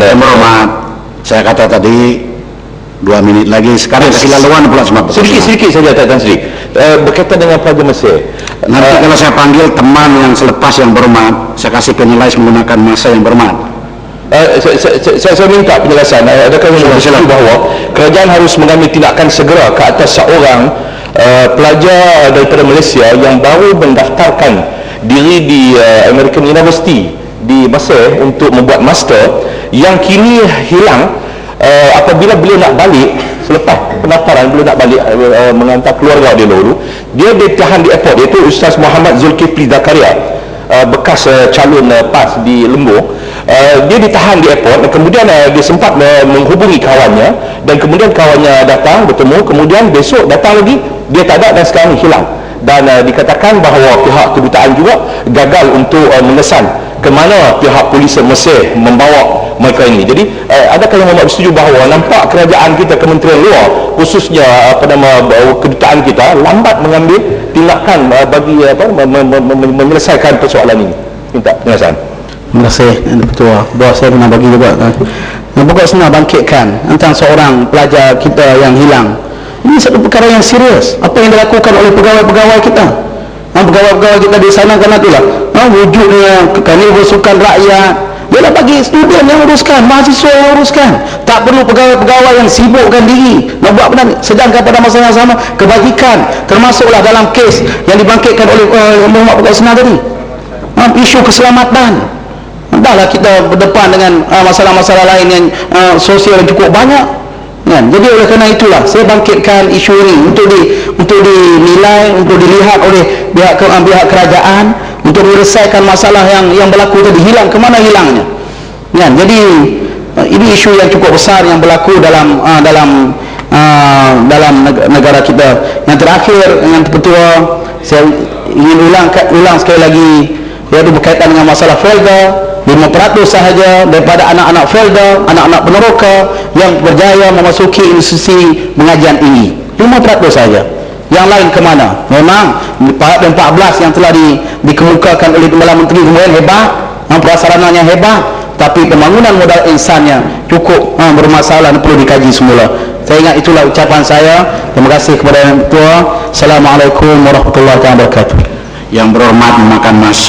uh, Yang berhormat, saya kata tadi dua menit lagi. Sekarang kasih laluan pula semua. sedikit sedikit saja Tan Sri. Uh, berkaitan dengan pelajar Mesir. Nanti kalau saya panggil teman yang selepas yang berhormat, saya kasih penilai menggunakan masa yang berhormat. Uh, saya, saya, saya, saya minta penjelasan. Uh, adakah yang setuju bahawa kerajaan harus mengambil tindakan segera ke atas seorang uh, pelajar daripada Malaysia yang baru mendaftarkan diri di uh, American University di Mesir untuk membuat master yang kini hilang uh, apabila beliau nak balik selepas pendaftaran beliau nak balik uh, mengantar keluarga dia dulu dia ditahan di airport. Iaitu Ustaz Muhammad Zulkifli Zakaria uh, bekas uh, calon uh, PAS di Lembu uh, dia ditahan di airport dan kemudian uh, dia sempat uh, menghubungi kawannya dan kemudian kawannya datang bertemu kemudian besok datang lagi dia tak ada dan sekarang hilang. Dan uh, dikatakan bahawa pihak kedutaan juga gagal untuk uh, mengesan ke mana pihak polis Mesir membawa mereka ini. Jadi uh, adakah yang Muhammad bersetuju bahawa nampak kerajaan kita kementerian luar khususnya apa nama kedutaan kita lambat mengambil tindakan uh, bagi apa mem- mem- menyelesaikan persoalan ini. Minta penjelasan. Terima kasih Ketua. Doa saya pernah bagi juga. pokok senang bangkitkan tentang seorang pelajar kita yang hilang. Ini satu perkara yang serius. Apa yang dilakukan oleh pegawai-pegawai kita? Ha, pegawai-pegawai kita di sana kerana itulah. Ha, wujudnya kami bersukan rakyat. Dah bagi student yang uruskan, mahasiswa yang uruskan. Tak perlu pegawai-pegawai yang sibukkan diri nak buat benda ni. Sedangkan pada masa yang sama, kebajikan termasuklah dalam kes yang dibangkitkan oleh uh, Muhammad Pekak Senang tadi. Ha, isu keselamatan. Entahlah kita berdepan dengan uh, masalah-masalah lain yang uh, sosial yang cukup banyak. Kan? Jadi oleh kerana itulah saya bangkitkan isu ini untuk di untuk dinilai, untuk dilihat oleh pihak uh, pihak kerajaan untuk menyelesaikan masalah yang yang berlaku tadi hilang ke mana hilangnya. Kan? Jadi uh, ini isu yang cukup besar yang berlaku dalam uh, dalam uh, dalam neg- negara kita. Yang terakhir yang ketua saya ingin ulang ulang sekali lagi iaitu berkaitan dengan masalah folder 5% sahaja daripada anak-anak folder, anak-anak peneroka yang berjaya memasuki institusi pengajian ini 5% sahaja yang lain ke mana? memang pada 14 yang telah di, dikemukakan oleh Timbalan Menteri kemudian hebat prasarananya hebat tapi pembangunan modal insannya cukup ha, bermasalah perlu dikaji semula. Saya ingat itulah ucapan saya. Terima kasih kepada Yang Ketua Assalamualaikum warahmatullahi wabarakatuh. Yang berhormat memakan masa